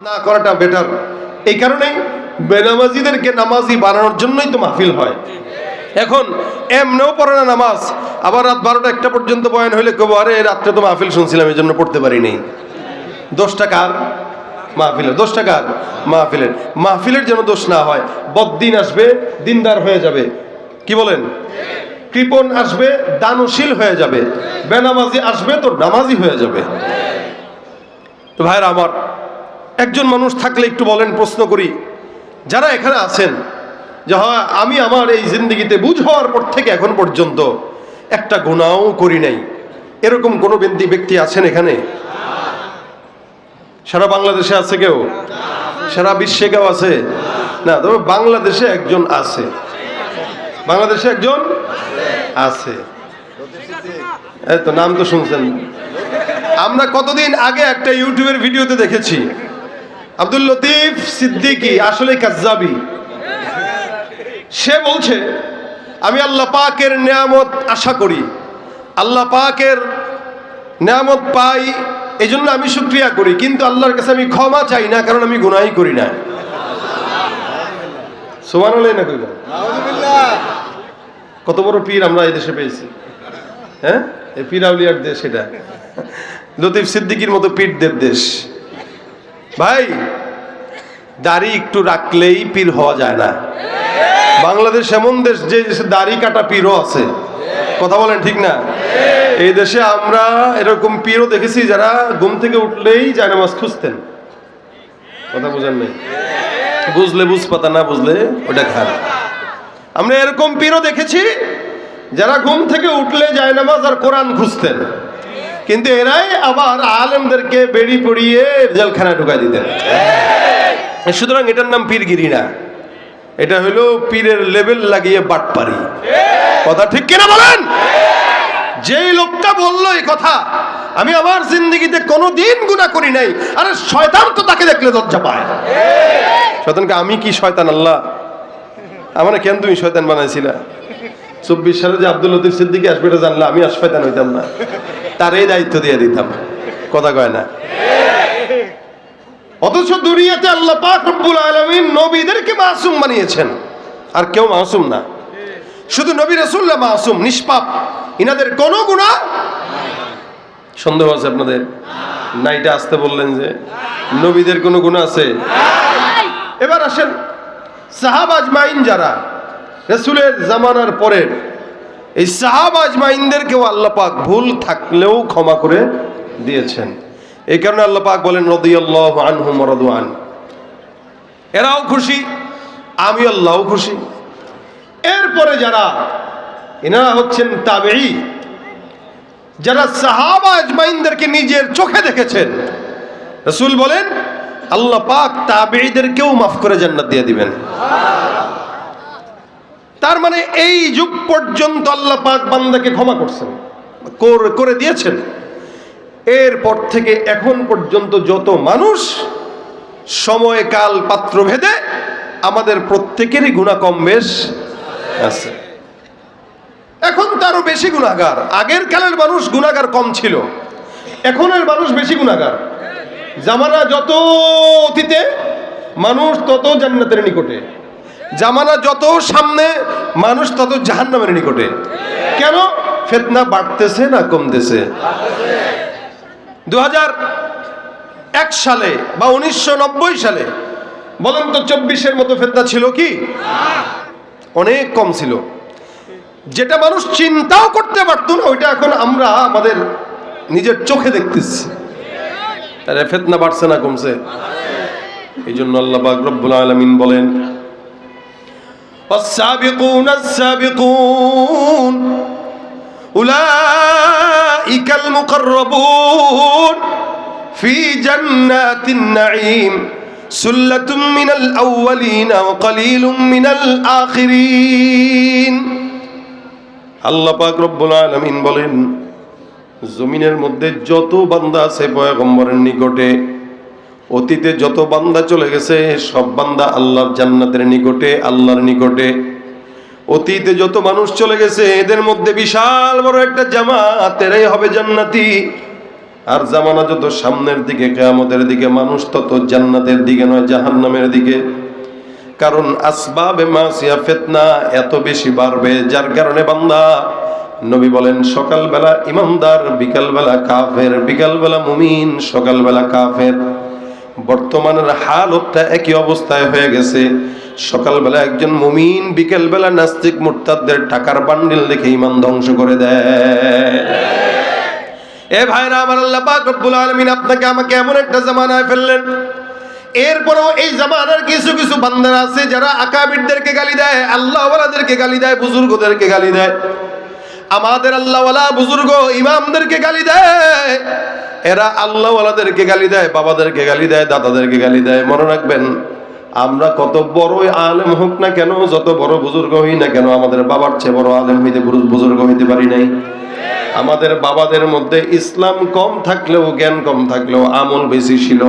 না করাটা বেটার এই কারণেই বেনামাজিদেরকে নামাজি বানানোর জন্যই তো মাহফিল হয়। এখন এমনেও পড়ে না নামাজ। আবার রাত বারোটা একটা পর্যন্ত বয়ান হইলে কেবো আরে রাত্রে তো মাহফিল শুনছিলাম, এই জন্য পড়তে পারিনি। দোষটা কার? মাহফিলের। দোষটা কার? মাহফিলের। মাহফিলের যেন দোষ না হয়, বদ্দিন আসবে, দিনদার হয়ে যাবে। কি বলেন? কৃপণ আসবে, দানশীল হয়ে যাবে। বেনামাজি আসবে, তো নামাজি হয়ে যাবে। তো ভাইরা আমার একজন মানুষ থাকলে একটু বলেন, প্রশ্ন করি। যারা এখানে আছেন, যে হয়, আমি আমার এই জিন্দগিতে বুঝ হওয়ার পর থেকে এখন পর্যন্ত একটা গুণাও করি নাই। এরকম কোনো ব্যক্তি ব্যক্তি আছেন এখানে? সারা বাংলাদেশে আছে কেউ? সারা বিশ্বে কেউ আছে? না, তবে বাংলাদেশে একজন আছে। বাংলাদেশে একজন আছে। এই তো নাম তো শুনছেন। আমরা কতদিন আগে একটা ইউটিউবের ভিডিওতে দেখেছি। আব্দুল লতিফ সিদ্দিকী আসলে কাজ্জাবি। সে বলছে, আমি আল্লাহ পাকের নিয়ামত আশা করি। আল্লাহ পাকের নিয়ামত পাই এই জন্য আমি শুক্রিয়া করি। কিন্তু আল্লাহর কাছে আমি ক্ষমা চাই না, কারণ আমি গুনাই করি না। সোমান না কত বড় পীর আমরা এই দেশে পেয়েছি। হ্যাঁ? এই পীর আউলিয়ার দেশ এটা। লতিফ সিদ্দিকির মতো পীরদের দেশ। ভাই, দাড়ি একটু রাখলেই পীর হওয়া যায় না। বাংলাদেশ এমন দেশ যে দেশে দাড়ি কাটা পীরও আছে। কথা বলেন ঠিক না? এই দেশে আমরা এরকম পীরও দেখেছি যারা ঘুম থেকে উঠলেই যায় নামাজ খুঁজতেন। কথা বুঝেন নাই? বুঝলে বুঝ পাতা না বুঝলে ওটা খান আমরা এরকম পীরও দেখেছি যারা ঘুম থেকে উঠলে যায় নামাজ আর কোরআন খুঁজতেন। কিন্তু এরাই আবার আলেমদেরকে বেড়ি পড়িয়ে জেলখানায় ঢুকাই দিতেন। সুতরাং এটার নাম পীরগিরি না এটা হলো পীরের লেভেল লাগিয়ে বাটপারি। কথা ঠিক কিনা বলেন? যেই লোকটা বলল এই কথা আমি আমার জিন্দগিতে কোনো দিন গুণা করি নাই। আরে শয়তান তো তাকে দেখলে লজ্জা পায়। শয়তানকে আমি কি শয়তান আল্লাহ? আমার কেন তুমি শয়তান বানাইছিলা? চব্বিশ সালে যে আব্দুল লতিফ সিদ্দিকি আসবে এটা জানলে আমি আর শয়তান হইতাম না। তার এই দায়িত্ব দিয়ে দিতাম। কথা কয় না? অথচ দুনিয়াতে আল্লাহ পাক রব্বুল আলামিন নবীদেরকে মাসুম বানিয়েছেন। আর কেউ মাসুম না। শুধু নবী রাসূলুল্লাহ মাসুম নিষ্পাপ। ইনাদের কোনো গুনাহ সন্দেহ আছে আপনাদের? না এটা আসতে বললেন যে নবীদের কোনো গুনাহ আছে? এবার আসেন সাহাব আজমাইন যারা রসুলের জামানার পরের এই সাহাব আজমাইনদেরকেও আল্লাহ পাক ভুল থাকলেও ক্ষমা করে দিয়েছেন। এই কারণে আল্লাহ পাক বলেন, রদিয়াল্লাহ আনহুম রদওয়ান এরাও খুশি আমি আল্লাহও খুশি। এরপরে যারা, এনারা হচ্ছেন তাবেই যারা সাহাবা আজমাইনদেরকে নিজের চোখে দেখেছেন, রসুল বলেন, আল্লাহ পাক তাবেইদেরকেও মাফ করে জান্নাত দিয়ে দিবেন। তার মানে এই যুগ পর্যন্ত আল্লাহ পাক বান্দাকে ক্ষমা করছেন, করে দিয়েছেন। এরপর থেকে এখন পর্যন্ত যত মানুষ সময় কাল পাত্র ভেদে আমাদের প্রত্যেকেরই গুণা কম বেশ আছে। এখন তারও বেশি গুণাগার আগের কালের মানুষ গুণাগার কম ছিল, এখনের মানুষ বেশি গুণাগার জামানা যত অতীতে, মানুষ তত জান্নাতের নিকটে। জামানা যত সামনে, মানুষ তত জাহান্নামের নিকটে। কেন? ফেতনা বাড়তেছে না কমতেছে? দু এক সালে বা উনিশশো নব্বই সালে, বলেন তো চব্বিশের মতো ফেতনা ছিল কি? অনেক কম ছিল। যেটা মানুষ চিন্তাও করতে পারতো না, ওইটা এখন আমরা আমাদের নিজের চোখে দেখতেছি। তাহলে ফেতনা বাড়ছে না কমছে? এই জন্য আল্লাহ রব্বুল আলামিন বলেন والسابقون السابقون أولئك المقربون في جنات النعيم سلة من الأولين وقليل من الآخرين আল্লাহ পাক রব্বুল আলামিন বলেন জমিনের মধ্যে যত বান্দা আছে পয়গম্বরের নিকটে অতীতে যত বান্দা চলে গেছে, সব বান্দা আল্লাহর জান্নাতের নিকটে, আল্লাহর নিকটে। অতীতে যত মানুষ চলে গেছে, এদের মধ্যে বিশাল বড় একটা জামাত এরাই হবে জান্নাতি। আর জামানা যত সামনের দিকে, কেয়ামতের দিকে, মানুষ তত জান্নাতের দিকে নয়, জাহান্নামের দিকে। কারণ আসবাবে মাসিয়া ফেতনা এত বেশি বাড়বে, যার কারণে বান্দা, নবী বলেন, সকালবেলা ইমানদার, বিকালবেলা কাফের, বিকালবেলা মুমিন, সকালবেলা কাফের। বর্তমানের হালতটা একই অবস্থায় হয়ে গেছে। সকালবেলা একজন মুমিন, বিকেলবেলা নাস্তিক মুরতাদদের টাকার বান্ডিল দেখে ইমান ধ্বংস করে দেয়। এ ভাইরা আমার আল্লাহ পাক আপনাকে আমাকে এমন একটা জামানায় ফেললেন। এরপরেও এই জামানার কিছু কিছু বান্দার আছে যারা আকাবিরদেরকে গালি দেয়, আল্লাহওয়ালাদেরকে গালি দেয়, বুজুর্গদেরকে গালি দেয়। আমাদের আল্লাহওয়ালা বুজুর্গ ইমামদেরকে গালি দেয়। এরা আল্লাহওয়ালাদেরকে গালি দেয়, বাবাদেরকে গালি দেয়, দাদাদেরকে গালি দেয়। মনে রাখবেন, আমরা কত বড়ই আলেম হোক না কেন, যত বড় বুজুর্গ হই না কেন, আমাদের বাবার চেয়ে বড় আলেম হইতে বুজুর্গ- হইতে পারি নাই। আমাদের বাবাদের মধ্যে ইসলাম কম থাকলেও, জ্ঞান কম থাকলেও আমল বেশি ছিল।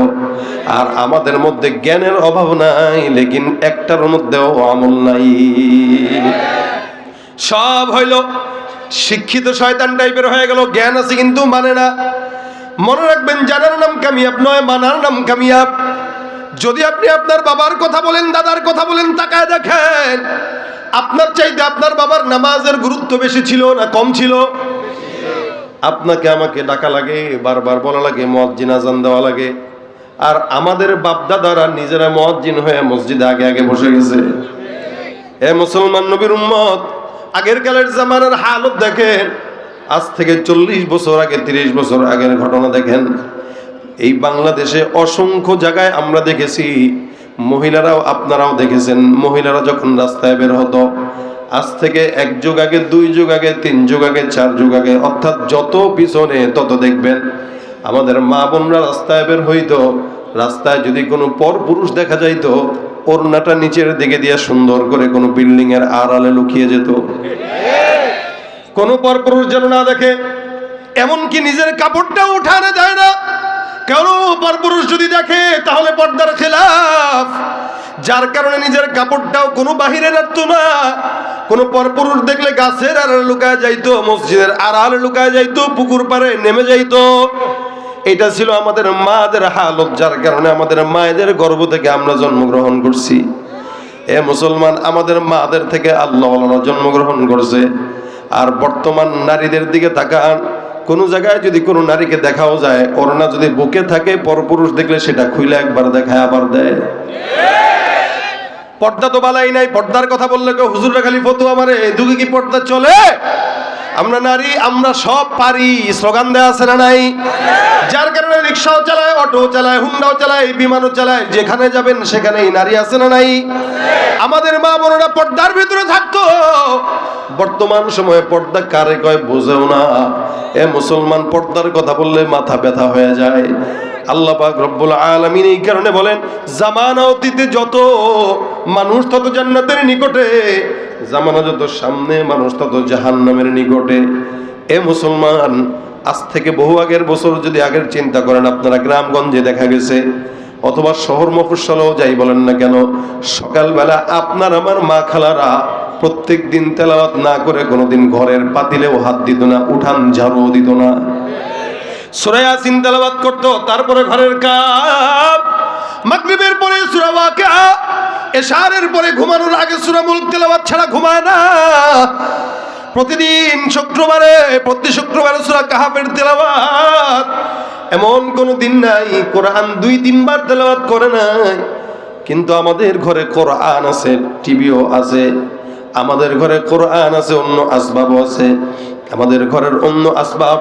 আর আমাদের মধ্যে জ্ঞানের অভাব নাই, লেকিন একটার মধ্যেও আমল নাই। সব হইল শিক্ষিত শয়তান টাইপের হয়ে গেল, জ্ঞান আছে কিন্তু মানে না। মনে রাখবেন, জানার নাম কামিয়াব নয়, মানার নাম কামিয়াব। যদি আপনি আপনার বাবার কথা বলেন, দাদার কথা বলেন, তাকায় দেখেন, আপনার চাইতে আপনার বাবার নামাজের গুরুত্ব বেশি ছিল না কম ছিল? আপনাকে আমাকে ডাকা লাগে, বারবার বলা লাগে মসজিদ আজান দেওয়া লাগে। আর আমাদের বাপদাদারা নিজেরা মসজিদ হয়ে মসজিদে আগে আগে বসে গেছে। এ মুসলমান নবীর উম্মত আগের কালের জামানার হালত দেখেন, আজ থেকে চল্লিশ বছর আগে, তিরিশ বছর আগের ঘটনা দেখেন। এই বাংলাদেশে অসংখ্য জায়গায় আমরা দেখেছি, মহিলারাও আপনারাও দেখেছেন। মহিলারা যখন রাস্তায় বের হতো, আজ থেকে এক যুগ আগে, দুই যুগ আগে, তিন যুগ আগে, চার যুগ আগে, অর্থাৎ যত পিছনে তত দেখবেন। আমাদের মা বোনরা রাস্তায় বের হইতো, রাস্তায় যদি কোনো পর পুরুষ দেখা যাইতো ওড়নাটা নিচের দিকে দিয়ে সুন্দর করে কোনো বিল্ডিং এর আড়ালে লুকিয়ে যেত। কোনো পর পুরুষ যেন না দেখে, এমনকি নিজের কাপড়টাও উঠানো যায় না। কেন পরপুরুষ যদি দেখে, তাহলে পর্দার খেলাফ। যার কারণে নিজের কাপড়টাও কোনো বাহিরে রাখতো না কোনো পরপুরুষ দেখলে গাছের আড়ালে লুকায় যাইতো, মসজিদের আড়ালে লুকায় যাইতো, পুকুর পাড়ে নেমে যাইতো। এটা ছিল আমাদের মাদের হালত, যার কারণে আমাদের মায়েদের গর্ভ থেকে আমরা জন্মগ্রহণ করছি। এ মুসলমান, আমাদের মাদের থেকে আল্লাহ জন্মগ্রহণ করছে। আর বর্তমান নারীদের দিকে তাকান, কোনো জায়গায় যদি কোনো নারীকে দেখাও যায় করোনা যদি বুকে থাকে, পরপুরুষ দেখলে সেটা খুইলে একবার দেখায়, আবার দেয়। পর্দা তো বালাই নাই, পর্দার কথা বললে কেউ হুজুররা খালি ফতু আমারে দুগে কি পর্দা চলে? আমরা নারী, আমরা সব পারি। স্লোগান দেওয়া আছে না নাই? যার কারণে রিক্সাও চালায় অটো চালায়, হুন্ডাও চালায়, বিমানও চালায়, যেখানে যাবেন সেখানেই নারী আছে না নাই? আমাদের মা বোনেরা পর্দার ভিতরে থাকতো। বর্তমান সময়ে পর্দা কারে কয় বোঝেও না। এ মুসলমান পর্দার কথা বললে মাথা ব্যথা হয়ে যায়। আল্লাহ পাক রব্বুল আলামিন এই কারণে বলেন, জামানা অতীতে যত মানুষ, তত জান্নাতের নিকটে। জামানা যত সামনে, মানুষ তত জাহান্নামের নিকটে। এ মুসলমান, আজ থেকে বহু আগের বছর যদি আগের চিন্তা করেন, আপনারা গ্রামগঞ্জে দেখা গেছে, অথবা শহর মফস্বলেও যাই বলেন না কেন, সকালবেলা আপনার আমার মা খালারা প্রত্যেক দিন তেলাওয়াত না করে কোনোদিন ঘরের পাতিলেও হাত দিত না, উঠান ঝাড়ুও দিত না। সুরায়া তেলাওয়াত করতো, তারপরে ঘরের কাম। মাগরিবের পরে সূরা ওয়াকিয়া, এশারের পরে ঘুমানোর আগে সূরা মুলক তেলাওয়াত ছাড়া ঘুমায় না। প্রতিদিন শুক্রবারে, প্রতি শুক্রবারে সুরা কাহাফের তেলাওয়াত। এমন কোনো দিন নাই, কোরআন দুই, তিনবার তেলাওয়াত করে নাই। কিন্তু আমাদের ঘরে কোরআন আছে, টিভিও আছে। আমাদের ঘরে কোরআন আছে, অন্য আসবাবও আছে। আমাদের ঘরের অন্য আসবাব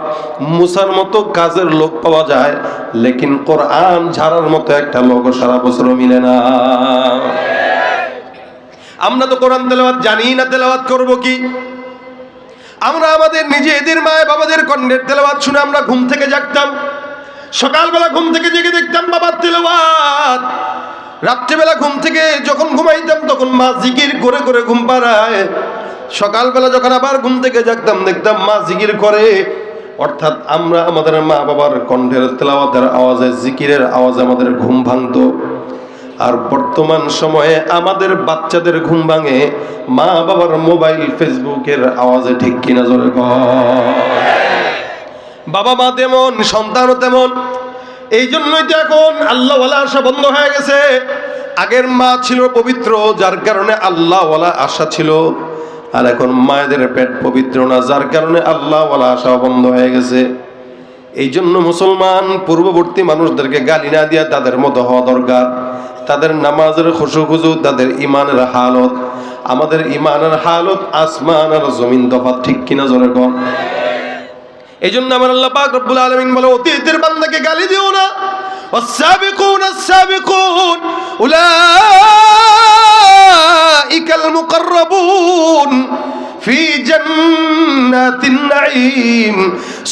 মুসার মতো কাজের লোক পাওয়া যায়, লেকিন কোরআন ঝাড়ার মতো একটা লোক সারা বছর মিলে না। আমরা তো কোরআন তেলাওয়াত জানি না, তেলাওয়াত করব কি? আমরা আমাদের নিজেদের মায় বাবাদের কণ্ঠের তেলাওয়াত শুনে আমরা ঘুম থেকে জাগতাম, সকালবেলা ঘুম থেকে জেগে দেখতাম বাবার তেলাওয়াত। রাত্রেবেলা ঘুম থেকে যখন ঘুমাইতাম, তখন মা জিকির করে করে ঘুম পাড়ায়। সকালবেলা যখন আবার ঘুম থেকে জাগতাম, দেখতাম মা জিকির করে। অর্থাৎ আমরা আমাদের মা বাবার কণ্ঠের তেলাওয়াতের আওয়াজে জিকিরের আওয়াজে আমাদের ঘুম ভাঙতো। আর বর্তমান সময়ে আমাদের বাচ্চাদের ঘুম ভাঙে মা বাবার মোবাইল, ফেসবুকের আওয়াজে ঠিক কিনা জোরে বাবা মা তেমন, সন্তানও তেমন। এই জন্যই তো এখন আল্লাহওয়ালা আশা বন্ধ হয়ে গেছে। আগের মা ছিল পবিত্র, যার কারণে আল্লাহওয়ালা আশা ছিল। আর এখন মায়েদের পেট পবিত্র না যার কারণে আল্লাহওয়ালা আশা বন্ধ হয়ে গেছে এই জন্য মুসলমান পূর্ববর্তী মানুষদেরকে গালি না দিয়া তাদের মতো হওয়া দরকার তাদের নামাজের খুশু খুজু তাদের ইমানের হালত আমাদের ইমানের হালত আসমান আর জমিন তফাৎ ঠিক কিনা জোরে কম এই জন্য আমার আল্লাহ পাক রব্বুল আলামিন বলে অতীতের বান্দাকে গালি দিও না والسابقون السابقون أولئك جنات النعيم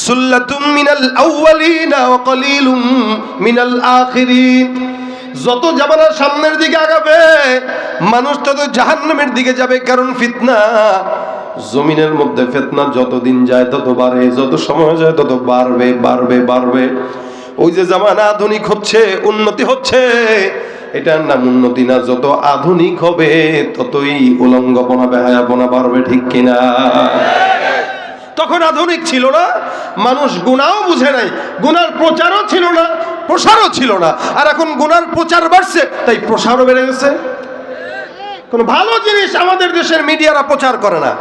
سلة من الأولين وقليل من الآخرين যত জামানা সামনের দিকে আগাবে মানুষ তত জাহান্নামের দিকে যাবে কারণ ফিতনা জমিনের মধ্যে ফেতনা যতদিন যায় তত বাড়ে যত সময় যায় তত বাড়বে বাড়বে বাড়বে ওই যে জামানা আধুনিক হচ্ছে উন্নতি হচ্ছে এটার নাম উন্নতি না যত আধুনিক হবে, ততই উলঙ্গপনা বেহায়াপনা বাড়বে, ঠিক কিনা? তখন আধুনিক ছিল না, মানুষ গুণাও বুঝে নাই গুনার প্রচারও ছিল না, প্রসারও ছিল না, আর এখন গুনার প্রচার বাড়ছে, তাই প্রসারও বেড়ে গেছে। কোনো ভালো জিনিস আমাদের দেশের মিডিয়ারা প্রচার করে না।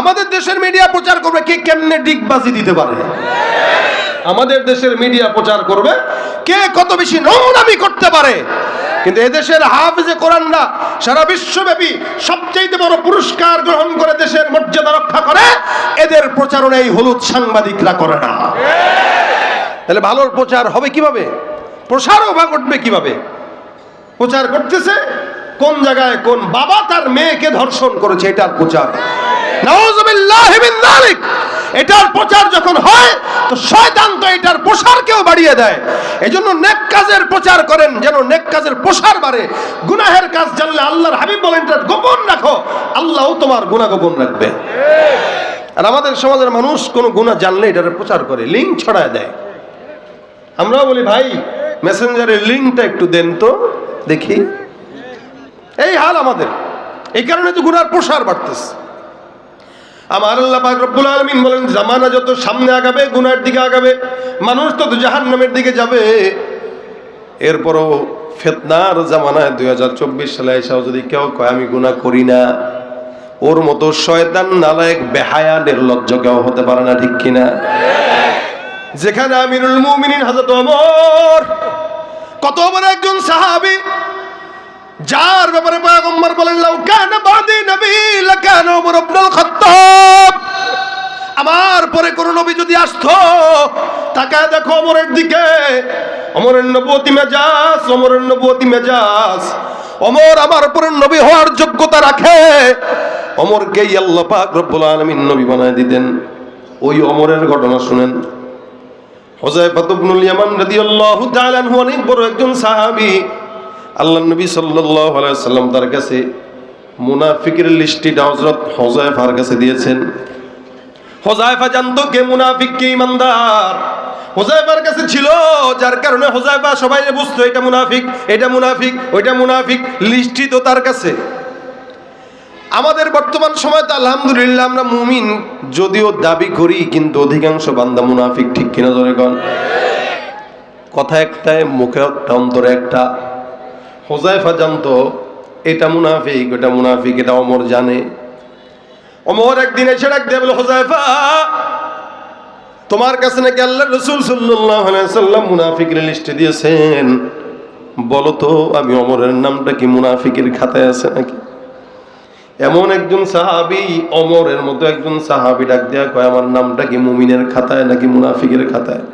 আমাদের দেশের মিডিয়া প্রচার করবে, কে কেমনে ডিগবাজি দিতে পারে? আমাদের দেশের মিডিয়া প্রচার করবে। কে কত বেশি নোংরামি করতে পারে? কিন্তু এদেশের হাফিজে কোরআনরা সারা বিশ্বব্যাপী সবচেয়ে বড় পুরস্কার গ্রহণ করে দেশের মর্যাদা রক্ষা করে, এদের প্রচারণা এই হলুদ সাংবাদিকরা করে না। তাহলে ভালোর প্রচার হবে কীভাবে? প্রসারও বা ঘটবে কীভাবে? প্রচার করতেছে কোন জায়গায় কোন বাবা তার মেয়েকে ধর্ষণ করেছে, এটার প্রচার। এটার প্রচার যখন হয়, তো শয়তান তো এটার প্রসারকেও বাড়িয়ে দেয়। এজন্য নেক কাজের প্রচার করেন, যেন নেক কাজের প্রসার বাড়ে। গুনাহের কাজ জানলে আল্লাহর হাবিব বলেন গোপন রাখো। আল্লাহও তোমার গুনাহ গোপন রাখবে। আর আমাদের সমাজের মানুষ কোনো গুনাহ জানলে এটার প্রচার করে, লিঙ্ক ছড়ায় দেয়। আমরাও বলি, ভাই মেসেঞ্জারের লিঙ্কটা একটু দেন তো, দেখি। এই হাল আমাদের। এই কারণে তো গুনার প্রসার বাড়তেছে। আমার আল্লাহ রব্বুল আলামিন বলেন, জামানা যত সামনে আগাবে, গুনার দিকে আগাবে, মানুষ তত জাহান্নামের দিকে যাবে। এরপরও ফেতনার জামানায় দুই হাজার চব্বিশ সালে এসেও যদি কেউ কয়, আমি গুনাহ করি না। ওর মতো শয়তান নালায়ক বেহায়া, নির্লজ্জ কেউ হতে পারে না, ঠিক কিনা? যেখানে আমিরুল মুমিনিন ওমর, কত বড় একজন সাহাবী যার ব্যাপারে পয়গম্বর বলেন, লাউ কানা বাদি নবী, লাকানা ওমর ইবনুল খাত্তাব। আমার পরে কোন নবী যদি আসতো, তাকায় দেখো ওমরের দিকে, ওমরের নবুয়তি মেজাজ, ওমরের নবুয়তি মেজাজ। ওমর আমার পরে নবী হওয়ার যোগ্যতা রাখে। ওমরকেই আল্লাহ পাক রব্বুল আলামিন নবী বানায় দিতেন। ওই ওমরের ঘটনা শুনেন। হোজাইফাত ইবনুল ইয়ামান রাদিয়াল্লাহু তাআলা আনহু অনেক বড় একজন সাহাবী। আল্লাহ নবী সাল্লাম তার কাছে মুনাফিকের লিস্টিটা হযরত হোজাইফার কাছে দিয়েছেন। হোজাইফা জানতো কে মুনাফিক, কে ইমানদার। হোজাইফার কাছে ছিল, যার কারণে হোজাইফা সবাই বুঝতো, এটা মুনাফিক এটা মুনাফিক, ওইটা মুনাফিক লিস্টি তো তার কাছে। আমাদের বর্তমান সময় তো আলহামদুলিল্লাহ আমরা মুমিন, যদিও দাবি করি, কিন্তু অধিকাংশ বান্দা মুনাফিক ঠিক কিনা কন? কথা একটাই মুখে একটা, অন্তরে একটা। হোজাইফা জানতো, এটা মুনাফিক, ওটা মুনাফিক, এটা অমর জানে। অমর একদিন এসে ডাক দিয়ে বলে হোজাইফা তোমার কাছে নাকি আল্লাহ রসুল সাল্লাম মুনাফিকের লিস্টে দিয়েছেন? বলো তো, আমি অমরের নামটা কি মুনাফিকের খাতায় আছে নাকি? এমন একজন সাহাবি অমরের মতো একজন সাহাবি ডাক দেয়া কয়, আমার নামটা কি মুমিনের খাতায় নাকি মুনাফিকের খাতায়?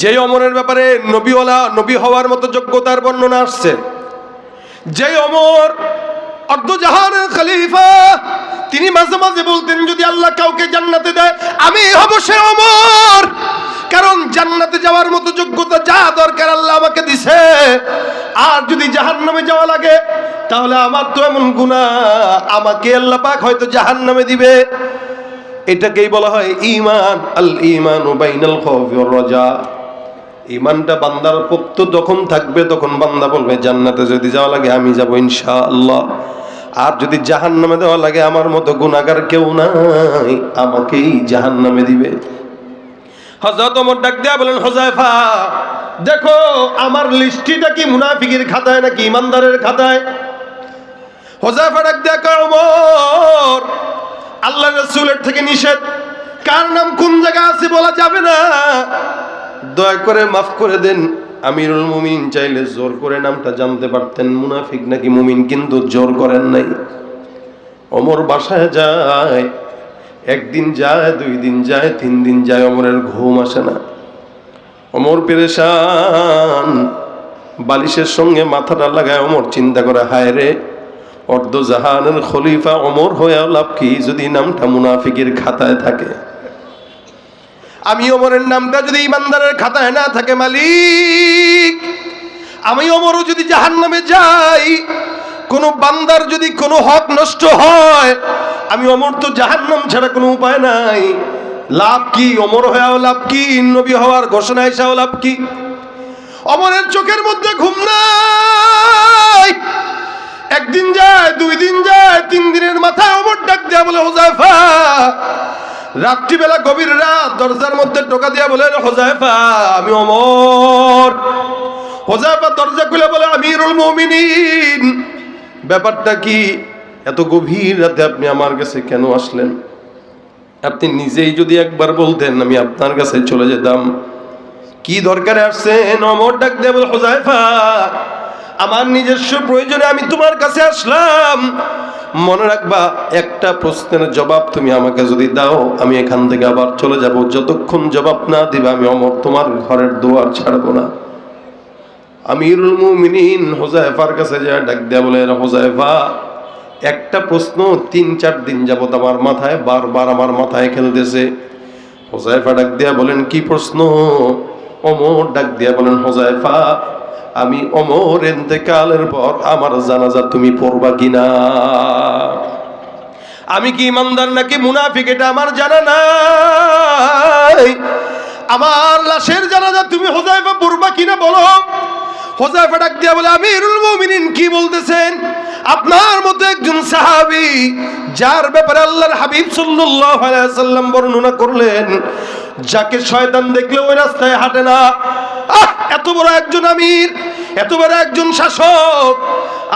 যে অমরের ব্যাপারে নবীওয়ালা নবী হওয়ার মতো যোগ্যতার বর্ণনা আসছে যে অমর অর্ধজাহানের খলিফা, তিনি মাঝে মাঝে বলতেন, যদি আল্লাহ কাউকে জান্নাতে দেয়, আমি হব সে অমর। কারণ জান্নাতে যাওয়ার মতো যোগ্যতা যা দরকার আল্লাহ আমাকে দিছে। আর যদি জাহান্নামে যাওয়া লাগে, তাহলে আমার তো এমন গুণা আমাকে আল্লাহ পাক হয়তো জাহান্নামে দিবে। এটাকেই বলা হয় ইমান আল ইমান বাইনাল ওয়ার রাজা। ইমানটা বান্দার পোক্ত যখন থাকবে, তখন বান্দা বলবে, জান্নাতে যদি যাওয়া লাগে, আমি যাব ইনশাআল্লাহ। আর যদি জাহান নামে দেওয়া লাগে, আমার মতো গুণাগার কেউ নাই। আমাকেই জাহান নামে দিবে ডাক দিয়া বলেন দেখো, আমার লিস্টিটা কি মুনাফিকের খাতায় নাকি ইমানদারের খাতায়? ডাক আল্লাহ রসুলের থেকে নিষেধ। কার নাম কোন জায়গা আছে বলা যাবে না? দয়া করে মাফ করে দেন। আমিরুল মুমিন চাইলে জোর করে নামটা জানতে পারতেন। মুনাফিক নাকি মুমিন, কিন্তু জোর করেন নাই। অমর বাসায় যায়, একদিন যায়, দুই দিন যায়, তিন দিন যায়, অমরের ঘুম আসে না। অমর পেরেশান, বালিশের সঙ্গে মাথাটা লাগায় অমর চিন্তা করে, হায় রে অর্ধ জাহানের খলিফা অমর হয়ে লাভ কি? যদি নামটা মুনাফিকের খাতায় থাকে। আমি অমরের নামটা যদি ইমানদারের খাতায় না থাকে, মালিক, আমি অমরও যদি জাহান নামে যাই, কোনো বান্দার যদি কোনো হক নষ্ট হয়, আমি অমর তো জাহান নাম ছাড়া কোনো উপায় নাই। লাভ কি? অমর হয়েও লাভ কি? নবী হওয়ার ঘোষণা এসাও লাভ কি? অমরের চোখের মধ্যে ঘুম নাই। একদিন যায়, দুই দিন যায়, তিন দিনের মাথায় অমর ডাক দেয়া বলে হোজাইফা রাত্রিবেলা গভীর রাত দরজার মধ্যে টোকা দিয়া বলে, হোজাইফা, আমি অমর। হোজাইফা দরজা খুলে বলে মুমিনিন। ব্যাপারটা কি? এত গভীর রাতে আপনি আমার কাছে কেন আসলেন? আপনি নিজেই যদি একবার বলতেন, আমি আপনার কাছে চলে যেতাম। কি দরকারে আসছেন? অমর ডাক দেব হোজাইফা, আমার নিজস্ব প্রয়োজনে আমি তোমার কাছে আসলাম। মনে রাখবা, একটা প্রশ্নের জবাব তুমি আমাকে যদি দাও, আমি এখান থেকে আবার চলে যাব। যতক্ষণ জবাব না দিবে, আমি অমর তোমার ঘরের দুয়ার ছাড়বো না। আমিরুল মুমিনিন হোজাইফার কাছে যায়, ডাক দেয়া বলে হোজাইফা একটা প্রশ্ন তিন, চার দিন যাবত আমার মাথায়, বারবার আমার মাথায় খেলতেছে। হোজাইফা ডাক দিয়া বলেন, কি প্রশ্ন? অমর ডাক দিয়া বলেন হোজাইফা আমি অমর এতেকালের পর আমার জানাজা তুমি পড়বা কিনা? আমি কি ইমানদার নাকি মুনাফিক? এটা আমার জানা নাই। আমার লাশের জানাজা তুমি হোজাইফা পড়বা কিনা বলো? হোজাইফা ডাক দিয়া বলে, আমিরুল মুমিনিন কি বলতেছেন? আপনার মতো একজন সাহাবী, যার ব্যাপারে আল্লাহর হাবিব সাল্লাম বর্ণনা করলেন, যাকে শয়তান দেখলে ওই রাস্তায় হাঁটে না। এত বড় একজন আমির, এত বড় একজন শাসক।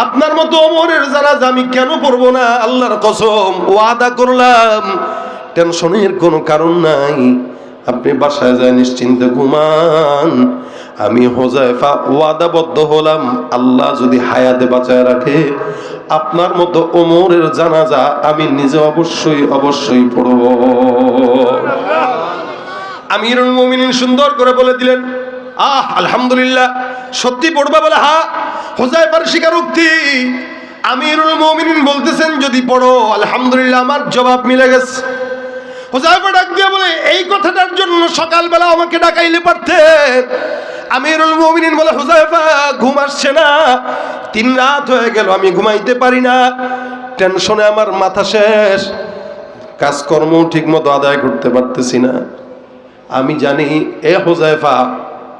আপনার মতো অমরের জানাজা আমি কেন পড়ব না? আল্লাহর কসম, ওয়াদা করলাম। টেনশনের কোনো কারণ নাই। আপনি বাসায় যায় নিশ্চিন্তে ঘুমান। আমি হোজাইফা ওয়াদাবদ্ধ হলাম। আল্লাহ যদি হায়াতে বাঁচায় রাখে, আপনার মতো ওমরের জানাজা আমি নিজে অবশ্যই অবশ্যই পড়ব। আমিরুল মুমিনিন সুন্দর করে বলে দিলেন, আহ, আলহামদুলিল্লাহ, সত্যি পড়বা বলে, হা হোজাইফার স্বীকারোক্তি। আমিরুল মুমিনিন বলতেছেন, যদি পড়ো, আলহামদুলিল্লাহ, আমার জবাব মিলে গেছে। হোজাইফা ডাক দিয়ে বলে, এই কথাটার জন্য সকালবেলা আমাকে ডাকাইলে পারতেন আমিরুল মুমিনিন বলে হোজাইফা ঘুম আসছে না। তিন রাত হয়ে গেল, আমি ঘুমাইতে পারি না। টেনশনে আমার মাথা শেষ। কাজকর্ম ঠিক মতো আদায় করতে পারতেছি না। আমি জানি, এ হোজাইফা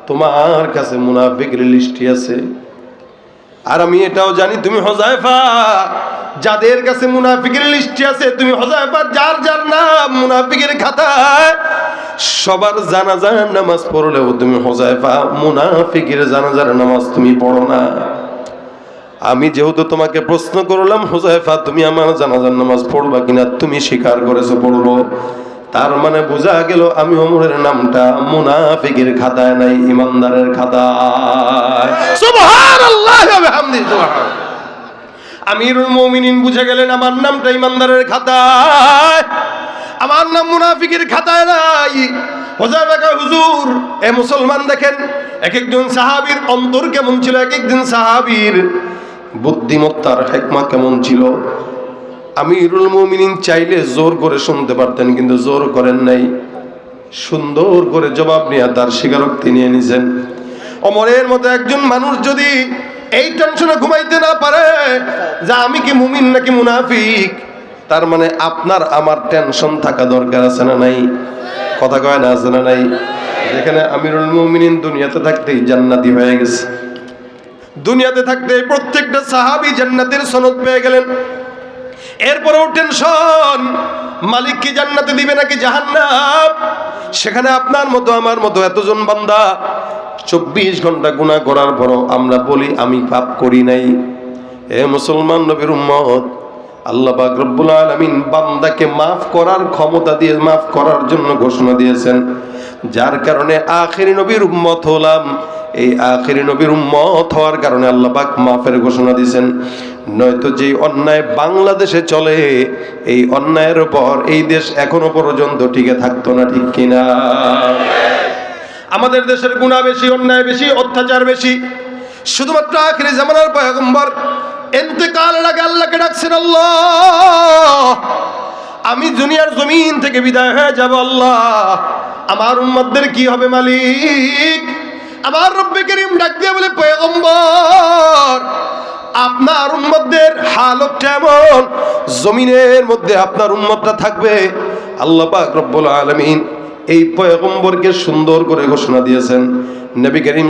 তোমার কাছে মুনাফিকের লিস্টি আছে। আর আমি এটাও জানি, তুমি হোজাইফা যাদের কাছে মুনাফিকের লিস্টে আছে, তুমি হোজাইফা যার যার নাম মুনাফিকের খাতায়। সবার জানাজার নামাজ পড়লেও তুমি হোজাইফা মুনাফিকের জানাজার নামাজ তুমি পড়ো না। আমি যেহেতু তোমাকে প্রশ্ন করলাম হোজাইফা তুমি আমার জানাজার নামাজ পড়বা কিনা, তুমি স্বীকার করেছ পড়ব। তার মানে বোঝা গেল আমি অমরের নামটা মুনাফিকের খাতায় নাই, ইমানদারের খাতায়। ওয়া বিহামদিহি সুবহান আমিরুল মুমিনিন বুঝে গেলেন আমার নামটা ইমানদারের খাতায়। আমার নাম মুনাফিকের খাতায় নাই। হুজুর, এ মুসলমান দেখেন এক একজন সাহাবীর অন্তর কেমন ছিল? এক একজন সাহাবীর বুদ্ধিমত্তার হেকমা কেমন ছিল? আমিরুল মুমিনিন চাইলে জোর করে শুনতে পারতেন, কিন্তু জোর করেন নাই। সুন্দর করে জবাব নিয়ে তার স্বীকারোক্তি নিয়ে নিছেন। অমরের মতো একজন মানুষ যদি এই টেনশনে ঘুমাইতে না পারে যে আমি কি মুমিন নাকি মুনাফিক? তার মানে আপনার, আমার টেনশন থাকা দরকার আছে না নাই? কথা কয় না আছে না নাই? যেখানে আমিরুল মুমিনিন দুনিয়াতে থাকতেই জান্নাতি হয়ে গেছে। দুনিয়াতে থাকতে প্রত্যেকটা সাহাবি জান্নাতের সনদ পেয়ে গেলেন। এরপরেও টেনশন, মালিক কি জান্নাতে দিবে নাকি জাহান্নাম? সেখানে আপনার মতো, আমার মতো এতজন বান্দা চব্বিশ ঘণ্টা গুণা করার পরও আমরা বলি, আমি পাপ করি নাই। এ মুসলমান নবীর উম্মত, আল্লাহ রব্বুল আলামিন বান্দাকে মাফ করার ক্ষমতা দিয়ে, মাফ করার জন্য ঘোষণা দিয়েছেন। যার কারণে আখেরি নবীর উম্মত হলাম। এই আখেরি নবীর উম্মত হওয়ার কারণে আল্লাহ পাক মাফের ঘোষণা দিয়েছেন। নয়তো যে অন্যায় বাংলাদেশে চলে, এই অন্যায়ের উপর এই দেশ এখনও পর্যন্ত টিকে থাকতো না, ঠিক কিনা? আমাদের দেশের গুণা বেশি, অন্যায় বেশি, অত্যাচার বেশি। শুধুমাত্র আখেরি জামানার পয়গম্বর ডাকছেন আল্লাহ। আমি দুনিয়ার জমিন থেকে বিদায় হয়ে যাব আল্লাহ। আমার উম্মতদের কি হবে মালিক? আমার রব্বে করিম ডাক দিয়ে বলে, পয়গম্বর, আপনার উম্মতদের হালত এমন জমিনের মধ্যে আপনার উম্মতটা থাকবে। আল্লাহ পাক রব্বুল আলামিন এই পয়গম্বরকে সুন্দর করে ঘোষণা দিয়েছেন। নবী করিম